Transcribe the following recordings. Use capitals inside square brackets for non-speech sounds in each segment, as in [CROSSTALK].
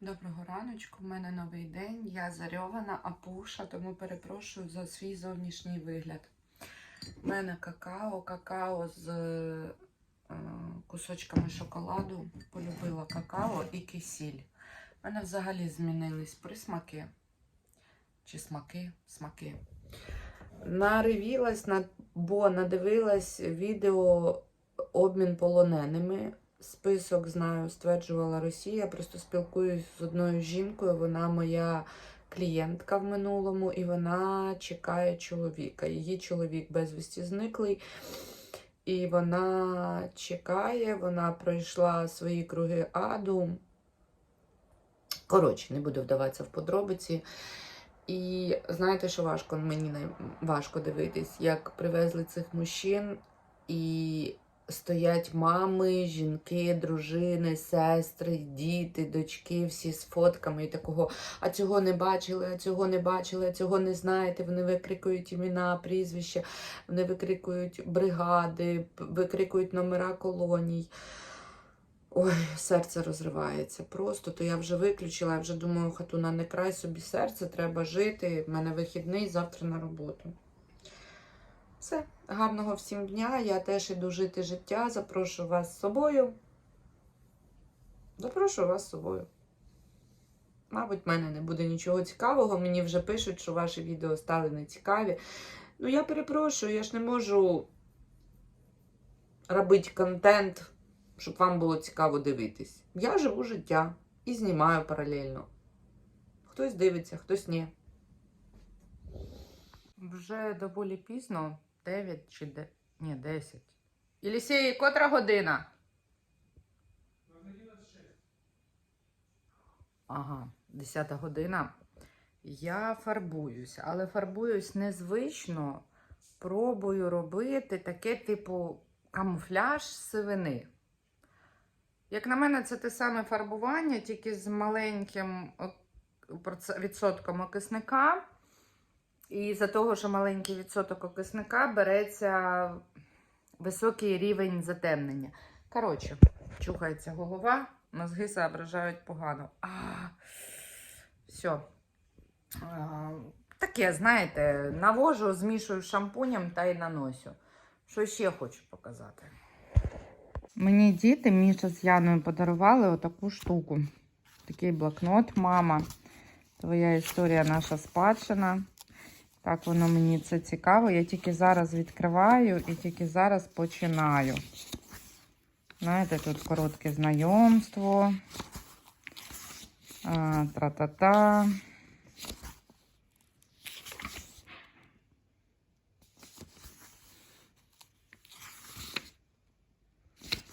Доброго раночку, у мене новий день. Я зарьована, апуша, тому перепрошую за свій зовнішній вигляд. У мене какао, какао з е, кусочками шоколаду. Полюбила какао і кисіль. У мене взагалі змінились присмаки. Чи смаки? Смаки. Наривілась, на- бо надивилась відео обмін полоненими список знаю, стверджувала Росія. Просто спілкуюсь з одною жінкою. Вона моя клієнтка в минулому, і вона чекає чоловіка. Її чоловік безвісті зниклий. І вона чекає, вона пройшла свої круги аду. Коротше, не буду вдаватися в подробиці. І знаєте, що важко мені важко дивитись, як привезли цих мужчин і стоять мами, жінки, дружини, сестри, діти, дочки, всі з фотками і такого, а цього не бачили, а цього не бачили, а цього не знаєте. Вони викрикують імена, прізвища, вони викрикують бригади, викрикують номера колоній. Ой, серце розривається просто. То я вже виключила, я вже думаю, хатуна, не край собі серце, треба жити. В мене вихідний, завтра на роботу. Все, гарного всім дня. Я теж іду жити життя. Запрошую вас з собою. Запрошую вас з собою. Мабуть, в мене не буде нічого цікавого. Мені вже пишуть, що ваші відео стали нецікаві. Ну, я перепрошую, я ж не можу робити контент, щоб вам було цікаво дивитись. Я живу життя і знімаю паралельно. Хтось дивиться, хтось ні. Вже доволі пізно, 9 чи де... Ні, 10. Єлісій, котра година? Ага, 10 година. Я фарбуюсь, але фарбуюсь незвично. Пробую робити таке, типу, камуфляж сивини. Як на мене, це те саме фарбування, тільки з маленьким відсотком окисника. І за того, що маленький відсоток окисника береться високий рівень затемнення. Коротше, чухається голова, мозги соображають погано. А, все. А, таке, знаєте, навожу, змішую шампунем та й наносю. Що ще хочу показати? Мені діти, Міша з Яною подарували отаку штуку. Такий блокнот, мама. Твоя історія наша спадщина. Так, воно мені це цікаво. Я тільки зараз відкриваю і тільки зараз починаю. Знаєте, тут коротке знайомство. Тра-та-та.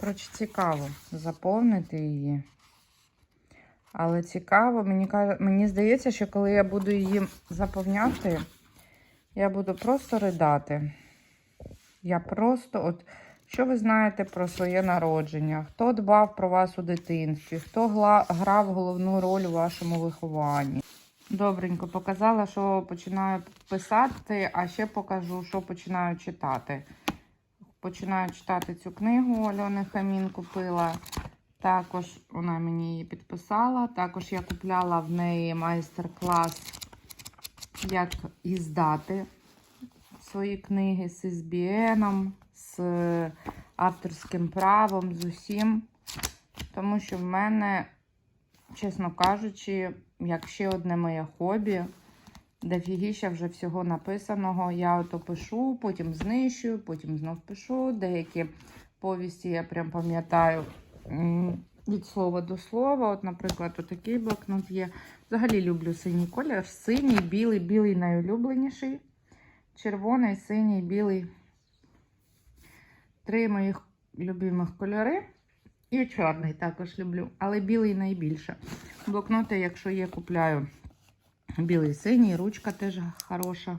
Коротше, цікаво заповнити її. Але цікаво, мені, мені здається, що коли я буду її заповняти, я буду просто ридати. Я просто, от, що ви знаєте про своє народження? Хто дбав про вас у дитинстві? Хто грав головну роль у вашому вихованні? Добренько, показала, що починаю писати, а ще покажу, що починаю читати. Починаю читати цю книгу Альони Хамін купила. Також вона мені її підписала. Також я купляла в неї майстер-клас, як іздати свої книги з SBN, з авторським правом, з усім. Тому що в мене, чесно кажучи, як ще одне моє хобі, дофігіща вже всього написаного. Я ото пишу, потім знищую, потім знов пишу. Деякі повісті я прям пам'ятаю від слова до слова. От, наприклад, отакий блокнот є. Взагалі люблю синій колір. Синій, білий, білий найулюбленіший. Червоний, синій, білий. Три моїх любимих кольори. І чорний також люблю, але білий найбільше. Блокноти, якщо є, купляю білий синій, ручка теж хороша.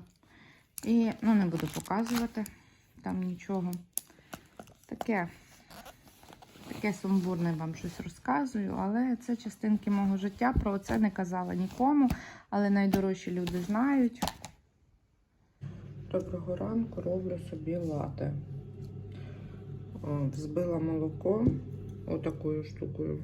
І ну, не буду показувати там нічого. Таке, таке сумбурне вам щось розказую, але це частинки мого життя. Про це не казала нікому, але найдорожчі люди знають. Доброго ранку роблю собі лати. Взбила молоко отакою штукою.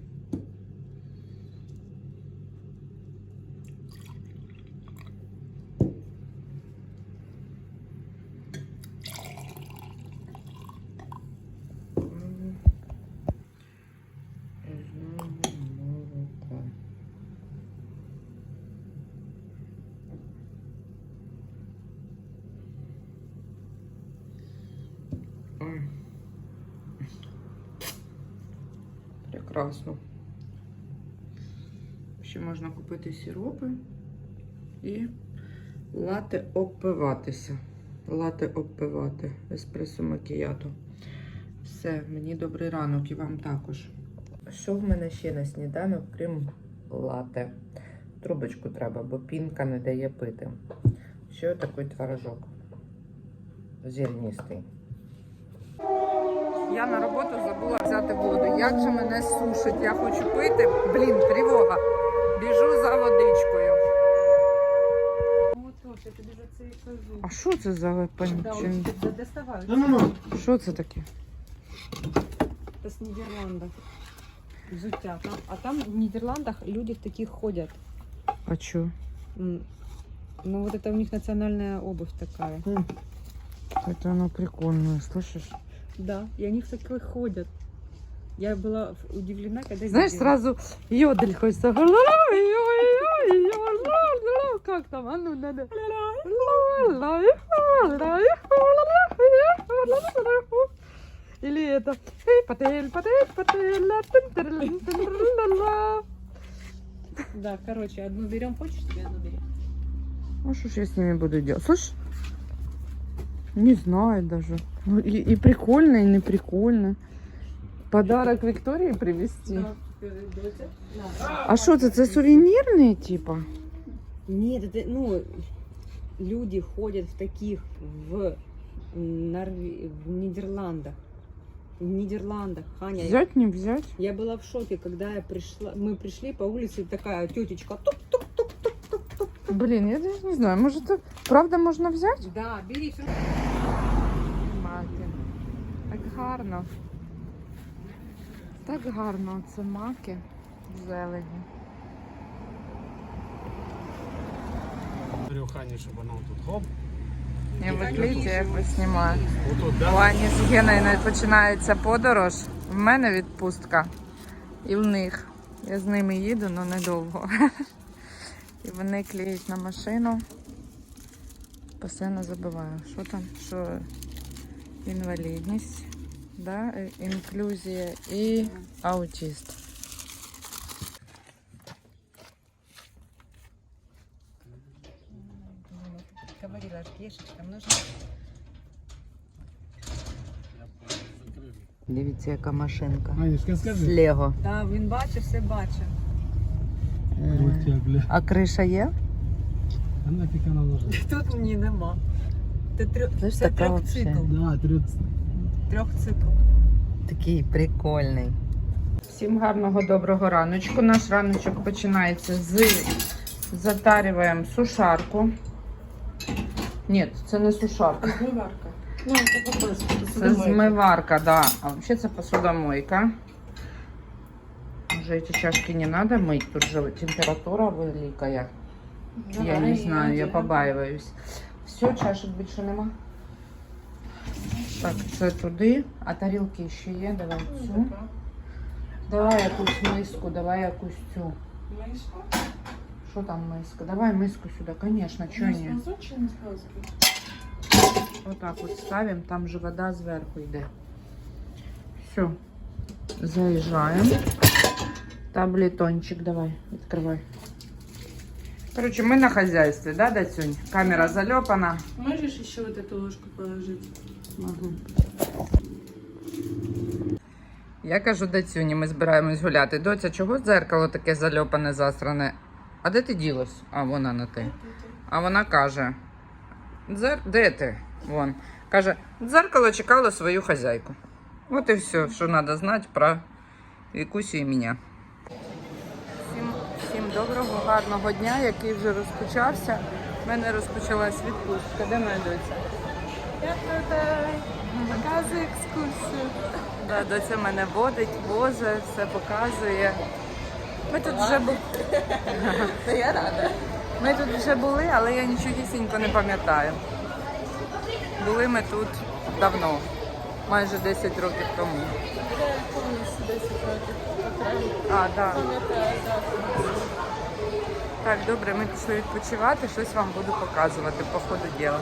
Прекрасно. Ще можна купити сиропи і лати обпиватися. Лати обпивати. Еспресо макіято. Все, мені добрий ранок і вам також. Що в мене ще на сніданок, крім лате? Трубочку треба, бо пінка не дає пити. Ще такий творожок. Зерністий. Я на роботу забула взяти воду. Як же мене сушить? Я хочу пити. Блін, тривога. Біжу за водичкою. Отож, я тобі за це і кажу. А що це за Да, панчин? от тут доставають. Ну-ну-ну. Що це таке? Це з Нідерландів. Взуття. Там, а там в Нідерландах люди в таких ходять. А що? М, Ну, вот это у них национальная обувь такая. Это оно прикольное, слышишь? Да, и они в таких ходят. Я была удивлена, когда Знаешь, видела. сразу йодель хочется. Как там? А ну, надо. Или это. Патель, патель, патель. Да, короче, одну берем, хочешь, тебе одну берем. Ну что ж я с ними буду делать? Слышь? Не знаю даже. Ну, и, и прикольно, и не прикольно. Подарок Виктории привезти. А що це? Це сувенірні, типа? Нет, это, ну, люди ходят в таких в, Норве... в Нидерландах. В Нидерландах, Ханя. Взять, не взять? Я была в шоке, когда я пришла. Мы пришли по улице, и такая тетечка. Тук, Блін, я даже не знаю, може це правда можна взяти? да, бери. Гарно. Так гарно, це маки в зелені. Говорю щоб вона тут хоп. Я виклійте, я поснімаю. Отут, У? Ані з Геною починається подорож. В мене відпустка. І в них. Я з ними їду, але недовго. [LAUGHS] І вони клеють на машину. Постійно забуваю. Що там? Що інвалідність, да? е, інклюзія і аутіст. Говорила, пешечкам нужно. Дивіться, яка машинка. Анечка, З скажи. Лего. Да, він бачив, все бачив. Крутя, бля. А криша є? А нафіг вона нужна? Тут ні, нема. Це, трьох, це така трьохцикл. вообще. Да, тридцять. Трьохцикл. Такий прикольний. Всім гарного доброго раночку. Наш раночок починається з затарюємо сушарку. Ні, це не сушарка. Змиварка. Ну, це. Це змиварка, да. А взагалі це посудомойка. Уже эти чашки не надо мыть, тут же температура великая. я не знаю, я побаиваюсь. Все, чашек більше нема. Так, це туди. А тарілки ще є, давай цю. Давай якусь миску, давай якусь цю. Що там миска? Давай миску сюди, конечно, чого ні. Отак от ставимо, там же вода зверху йде. Все. Заїжджаємо. Таблетончик давай, відкривай. Короче, мы на хозяйстве, да, Датюнь? Камера залепана. Можешь еще вот эту ложку положить? Я кажу Датюні, ми збираємось гуляти. Доця, чого дзеркало таке зальопане, засране? А де ти ділась? А, вона на ти. А вона каже: Дзер... де ти? Вон. Каже, дзеркало чекало свою хазяйку. От і все, що треба знати про Вікусю і мене. Всім, всім доброго, гарного дня, який вже розпочався. У мене розпочалась відпустка. Де моя доця? Я тут показываю экскурсию. Да, доця мене водить, возить, все показує. Ми тут вже були. я рада. Ми тут вже були, але я нічогісінько не пам'ятаю. Були ми тут давно, майже 10 років тому. Я себя 10 років. А, да. Пам'ятаю, так. Так, добре, ми пішли відпочивати, щось вам буду показувати по ходу діла.